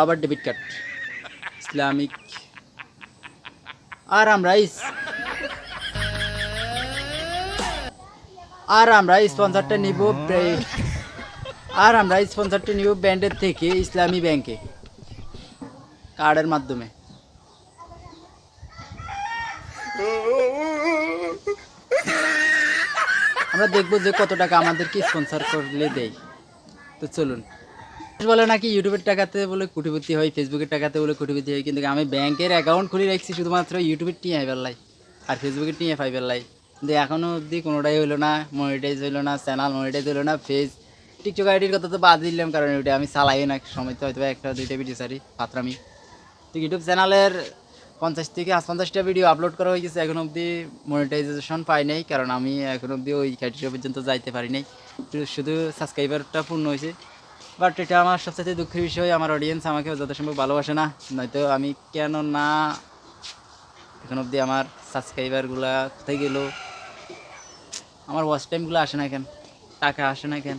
আবার debit card Islamic আরাম rice. আর আমরা স্পন্সরটা নিব আর আমরা স্পন্সরটা নিব ব্যান্ডের থেকে ইসলামী ব্যাংকে। কার্ডের মাধ্যমে। আমরা দেখব যে কত টাকা আমাদেরকে স্পন্সর করলে দেয়। তো চলুন। বলে নাকি ইউটিউবের টাকাতে বলে কোটিপতি হয়, ফেসবুকের টাকাতে বলে কোটিপতি হয়, কিন্তু আমি ব্যাংকের অ্যাকাউন্ট খুলে রাখছি শুধুমাত্র ইউটিউবের টিয়ে আইবার লাই, আর ফেসবুকের টিয়ে ফাইবার লাই। কিন্তু এখনও অবধি কোনোটাই হলো না মনিটাইজ হলো না চ্যানেল মনিটাইজ হলো না ফেস টিকটক আইডির কথা তো বাদ দিলাম, কারণ ওইটা আমি চালাই না, সময় তো হয়তো একটা দুইটা ভিডিও সারি পাত্রামি তো ইউটিউব চ্যানেলের পঞ্চাশ থেকে পঞ্চাশটা ভিডিও আপলোড করা হয়ে গেছে, এখন অবধি মনিটাইজেশন পাই নাই, কারণ আমি এখন অবধি ওই ক্রাইটেরিয়া পর্যন্ত যাইতে পারি নাই। শুধু সাবস্ক্রাইবারটা পূর্ণ হয়েছে। বাট এটা আমার সবচেয়ে দুঃখের বিষয়, আমার অডিয়েন্স আমাকে যথাসম্ভব ভালোবাসে না, নয়তো আমি কেন না এখন অবধি আমার সাবস্ক্রাইবারগুলা কোথায় গেল? আমার ওয়াচ টাইমগুলো আসে না কেন? টাকা আসে না কেন?